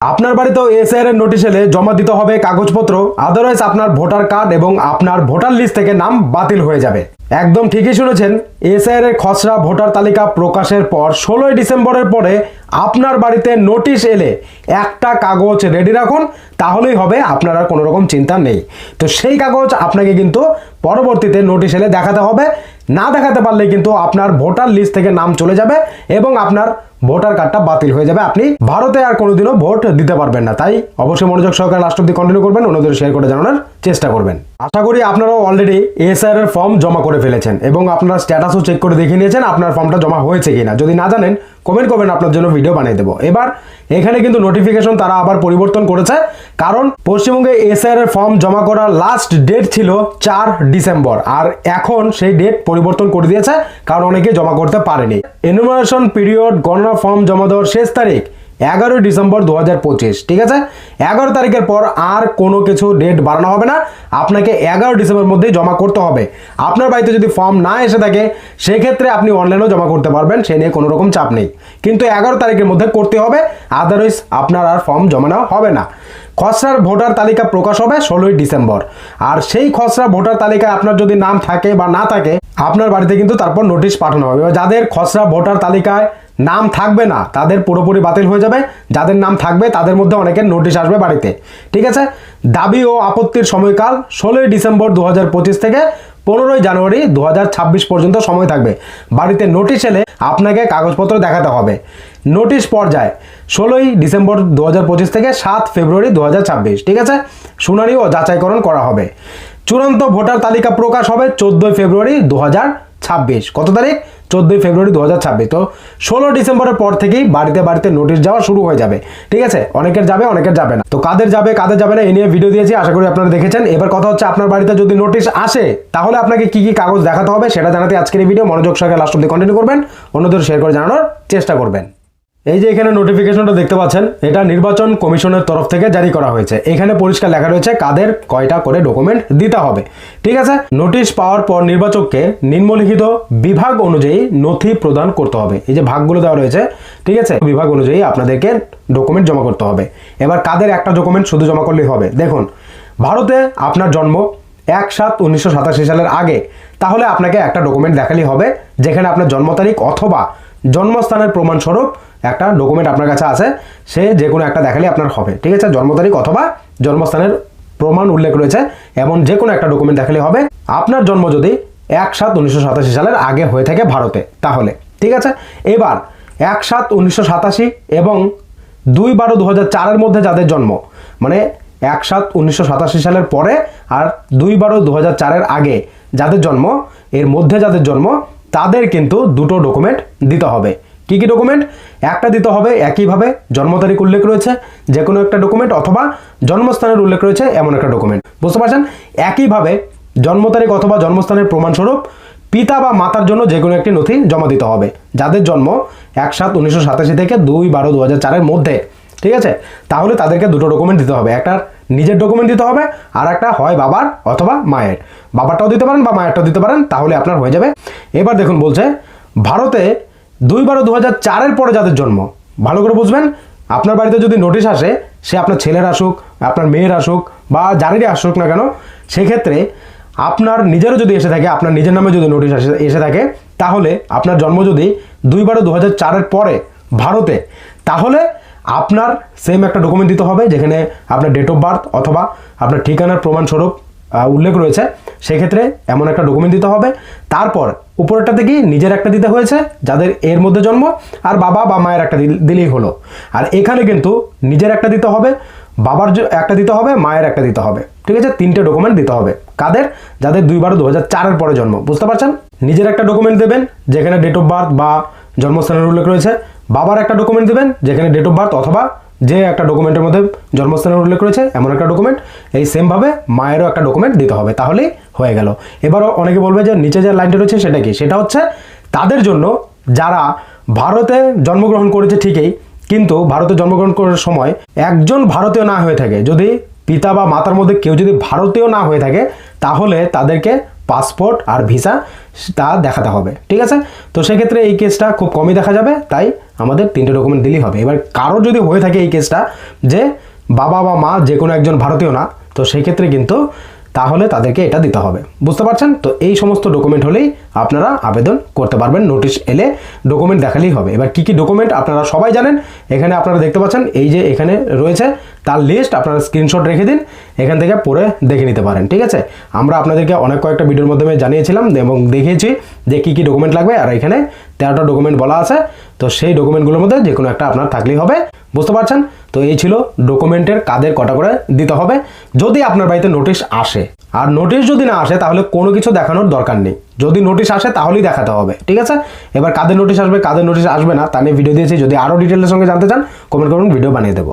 আপনার বাড়িতেও এসআইআর এর নোটিশ এলে জমা দিতে হবে কাগজপত্র আদারওয়াইজ আপনার ভোটার কার্ড এবং আপনার ভোটার লিস্ট থেকে নাম বাতিল হয়ে যাবে। একদম ঠিকই শুনেছেন এসআইআর এর খসড়া ভোটার তালিকা প্রকাশের পর ষোলোই ডিসেম্বরের পরে আপনার বাড়িতে নোটিশ এলে একটা কাগজ রেডি রাখুন, তাহলেই হবে আপনার আর কোনো রকম চিন্তা নেই। তো সেই কাগজ আপনাকে কিন্তু পরবর্তীতে নোটিশ এলে দেখাতে হবে, না দেখাতে পারলে কিন্তু আপনার ভোটার লিস্ট থেকে নাম চলে যাবে এবং আপনার ভোটার কার্ডটা বাতিল হয়ে যাবে। আপনি ভারতে আর কোনোদিনও ভোট দিতে পারবেন না। তাই অবশ্যই মনোযোগ সহকারে অব্দি কন্টিনিউ করবেন, অন্যদের শেয়ার করে জানানোর চেষ্টা করবেন। আশা করি আপনারাও অলরেডি এসআর এর ফর্ম জমা করে ফেলেছেন এবং আপনার স্ট্যাটাসও চেক করে দেখে নিয়েছেন আপনার ফর্মটা জমা হয়েছে কিনা। যদি না জানেন কমেন্ট করবেন, আপনার জন্য ভিডিও বানিয়ে দেবো। এবার এখানে কিন্তু নোটিফিকেশন তারা আবার পরিবর্তন করেছে, কারণ পশ্চিমবঙ্গে এসআর এর ফর্ম জমা করার লাস্ট ডেট ছিল চার ডিসেম্বর। আর এখন সেই ডেট পরিবর্তন করে দিয়েছে, কারণ অনেকে জমা করতে পারেনি। এনুমারেশন পিরিয়ড গণনা ফর্ম জমা দেওয়ার শেষ তারিখ এগারোই ডিসেম্বর দু হাজার পঁচিশ, ঠিক আছে? এগারো তারিখের পর আর কোনো কিছু ডেট বাড়ানো হবে না। আপনাকে এগারো ডিসেম্বর মধ্যেই জমা করতে হবে। আপনার বাড়িতে যদি ফর্ম না এসে থাকে, সেক্ষেত্রে আপনি অনলাইনেও জমা করতে পারবেন, সে নিয়ে কোনো রকম চাপ নেই। কিন্তু এগারো তারিখের মধ্যে করতে হবে আদারওয়াইজ আপনার আর ফর্ম জমা নেওয়া হবে না। খসড়ার ভোটার তালিকা প্রকাশ হবে ষোলোই ডিসেম্বর। আর সেই খসড়া ভোটার তালিকায় আপনার যদি নাম থাকে বা না থাকে আপনার বাড়িতে কিন্তু তারপর নোটিশ পাঠানো হবে। যাদের খসড়া ভোটার তালিকায় নাম থাকবে না, তাদের পুরোপুরি বাতিল হয়ে যাবে। যাদের নাম থাকবে, তাদের মধ্যে অনেকের নোটিশ আসবে বাড়িতে। ঠিক আছে? দাবি ও আপত্তির সময়কাল ষোলোই ডিসেম্বর দু হাজার পঁচিশ থেকে পনেরোই জানুয়ারি দু হাজার ছাব্বিশ পর্যন্ত সময় থাকবে। বাড়িতে নোটিশ এলে আপনাকে কাগজপত্র দেখাতে হবে। নোটিশ পর্যায় ষোলোই ডিসেম্বর দু হাজার পঁচিশ থেকে সাত ফেব্রুয়ারি দু হাজার ছাব্বিশ। ঠিক আছে? শুনানি ও যাচাইকরণ করা হবে। চূড়ান্ত ভোটার তালিকা প্রকাশ হবে চোদ্দোই ফেব্রুয়ারি দু ছাব্বিশ। কত তারিখ? চোদ্দোই ফেব্রুয়ারি দু হাজার ছাব্বিশ। তো ষোলো ডিসেম্বরের পর থেকেই বাড়িতে বাড়িতে নোটিশ যাওয়া শুরু হয়ে যাবে। ঠিক আছে? অনেকের যাবে অনেকের যাবে না। তো কাদের যাবে কাদের যাবে না, এ নিয়ে ভিডিও দিয়েছি, আশা করি আপনারা দেখেছেন। এবার কথা হচ্ছে আপনার বাড়িতে যদি নোটিশ আসে, তাহলে আপনাকে কি কি কাগজ দেখাতে হবে সেটা জানাতে আজকের এই ভিডিও মনোযোগ সহকারে লাস্ট অব্দি কন্টিনিউ করবেন। অন্যদের শেয়ার করে জানানোর চেষ্টা করবেন। এই যে এখানে নোটিফিকেশনটা দেখতে পাচ্ছেন, এটা নির্বাচন কমিশনের তরফ থেকে জারি করা হয়েছে। এখানে পরিষ্কার লেখা রয়েছে কাদের কয়টা করে ডকুমেন্ট দিতে হবে। ঠিক আছে? নোটিশ পাওয়ার পর নির্বাচককে নিম্নলিখিত বিভাগ অনুযায়ী নথি প্রদান করতে হবে। এই যে ভাগগুলো দেওয়া রয়েছে, ঠিক আছে? বিভাগ অনুযায়ী আপনাদেরকে ডকুমেন্ট জমা করতে হবে। এবার কাদের একটা ডকুমেন্ট শুধু জমা করলেই হবে? দেখুন, ভারতে আপনার জন্ম এক সাত উনিশশো সাতাশি সালের আগে। তাহলে আপনাকে একটা ডকুমেন্ট দেখালেই হবে, যেখানে আপনার জন্ম তারিখ অথবা জন্মস্থানের প্রমাণস্বরূপ একটা ডকুমেন্ট আপনার কাছে আছে। সে যে কোনো একটা দেখালে আপনার হবে, ঠিক আছে? জন্ম তারিখ অথবা জন্মস্থানের প্রমাণ উল্লেখ রয়েছে, এমন যে কোনো একটা ডকুমেন্ট দেখালে হবে। আপনার জন্ম যদি এক সাত উনিশশো সাতাশি সালের আগে হয়ে থাকে ভারতে, তাহলে, ঠিক আছে? এবার, এক সাত উনিশশো সাতাশি এবং দুই বারো দু হাজার চারের মধ্যে যাদের জন্ম মানে এক সাত উনিশশো সাতাশি সালের পরে আর দুই বারো দু হাজার চারের আগে যাদের জন্ম, এর মধ্যে যাদের জন্ম, তাদের কিন্তু দুটো ডকুমেন্ট দিতে হবে। কি কি ডকুমেন্ট একটা দিতে হবে একইভাবে জন্ম তারিখ উল্লেখ রয়েছে যে কোনো একটা ডকুমেন্ট অথবা জন্মস্থানের উল্লেখ রয়েছে, এমন একটা ডকুমেন্ট বুঝতে পারছেন? একইভাবে জন্ম তারিখ অথবা জন্মস্থানের প্রমাণস্বরূপ পিতা বা মাতার জন্য যে কোনো একটি নথি জমা দিতে হবে। যাদের জন্ম এক সাত উনিশশো সাতাশি থেকে দুই বারো দু হাজার চারের মধ্যে। ঠিক আছে? তাহলে তাদেরকে দুটো ডকুমেন্ট দিতে হবে। একটা নিজের ডকুমেন্ট দিতে হবে, আর একটা হয় বাবার অথবা মায়ের। বাবারটাও দিতে পারেন বা মায়েরটাও দিতে পারেন, তাহলে আপনার হয়ে যাবে। এবার দেখুন বলছে, ভারতে দুই বারো দু হাজার চারের পরে যাদের জন্ম, ভালো করে বুঝবেন, আপনার বাড়িতে যদি নোটিশ আসে, সে আপনার ছেলের আসুক, আপনার মেয়ের আসুক, বা যারেরই আসুক না কেন, সেক্ষেত্রে আপনার নিজেরও যদি এসে থাকে, আপনার নিজের নামে যদি নোটিশ আসে, এসে থাকে, তাহলে আপনার জন্ম যদি দুই বারো দু হাজার চারের পরে ভারতে, তাহলে আপনার সেম একটা ডকুমেন্ট দিতে হবে, যেখানে আপনার ডেট অফ বার্থ অথবা আপনার ঠিকানার প্রমাণস্বরূপ উল্লেখ রয়েছে। সেক্ষেত্রে এমন একটা ডকুমেন্ট দিতে হবে। তারপর উপরেরটাতে কি নিজের একটা দিতে হয়েছে, যাদের এর মধ্যে জন্ম, আর বাবা বা মায়ের একটা দিল- দিলেই হলো। আর এখানে কিন্তু নিজের একটা দিতে হবে, বাবার একটা দিতে হবে, মায়ের একটা দিতে হবে। ঠিক আছে? তিনটে ডকুমেন্ট দিতে হবে। কাদের? যাদের দুই বারো দু হাজার চারের পরে জন্ম। বুঝতে পারছেন? নিজের একটা ডকুমেন্ট দেবেন, যেখানে ডেট অফ বার্থ বা জন্মস্থানের উল্লেখ রয়েছে। বাবার একটা ডকুমেন্ট দেবেন, যেখানে ডেট অফ বার্থ অথবা যে একটা ডকুমেন্টের মধ্যে জন্মস্থানের উল্লেখ রয়েছে, এমন একটা ডকুমেন্ট এই সেমভাবে মায়েরও একটা ডকুমেন্ট দিতে হবে, তাহলেই হয়ে গেল। এবারও অনেকে বলবে যে নিচে যে লাইনটা রয়েছে সেটা কি? সেটা হচ্ছে তাদের জন্য যারা ভারতে জন্মগ্রহণ করেছে ঠিকই, কিন্তু ভারতে জন্মগ্রহণ করার সময় একজন ভারতীয় না হয়ে থাকে। যদি পিতা বা মাতার মধ্যে কেউ যদি ভারতীয় না হয়ে থাকে, তাহলে তাদেরকে পাসপোর্ট আর ভিসা তা দেখাতে হবে। ঠিক আছে? তো সেক্ষেত্রে এই কেসটা খুব কমই দেখা যাবে, তাই আমাদের তিনটে ডকুমেন্ট দিলেই হবে। এবার কারোর যদি হয়ে থাকে এই কেসটা যে বাবা বা মা যে কোনো একজন ভারতীয় না, তো সেক্ষেত্রে কিন্তু তাহলে তাদেরকে এটা দিতে হবে। বুঝতে পারছেন? তো এই সমস্ত ডকুমেন্ট হলেই আপনারা আবেদন করতে পারবেন নোটিশ এলে ডকুমেন্ট দেখালেই হবে। এবার কি কি ডকুমেন্ট আপনারা সবাই জানেন? এখানে আপনারা দেখতে পাচ্ছেন, এই যে এখানে রয়েছে, তার লিস্ট আপনারা স্ক্রিনশট রেখে দিন, এখান থেকে পড়ে দেখে নিতে পারেন, ঠিক আছে? আমরা আপনাদেরকে অনেক কয়েকটা ভিডিওর মাধ্যমে জানিয়েছিলাম এবং দেখিয়েছি যে কী কী ডকুমেন্ট লাগবে, আর এখানে তেরোটা ডকুমেন্ট বলা আছে। তো সেই ডকুমেন্টগুলোর মধ্যে যে কোনো একটা আপনার থাকলেই হবে। বুঝতে পারছেন? তো এই ছিল ডকুমেন্টের কাদের কটা করে দিতে হবে। যদি আপনার বাড়িতে নোটিশ আসে, আর নোটিশ যদি না আসে, তাহলে কোনো কিছু দেখানোর দরকার নেই। যদি নোটিশ আসে, তাহলেই দেখাতে হবে, ঠিক আছে? এবার কাদের নোটিশ আসবে, কাদের নোটিশ আসবে না, তা নিয়ে ভিডিও দিয়েছি। যদি আরও ডিটেলের সঙ্গে জানতে চান কমেন্ট করুন ভিডিও বানিয়ে দেবো।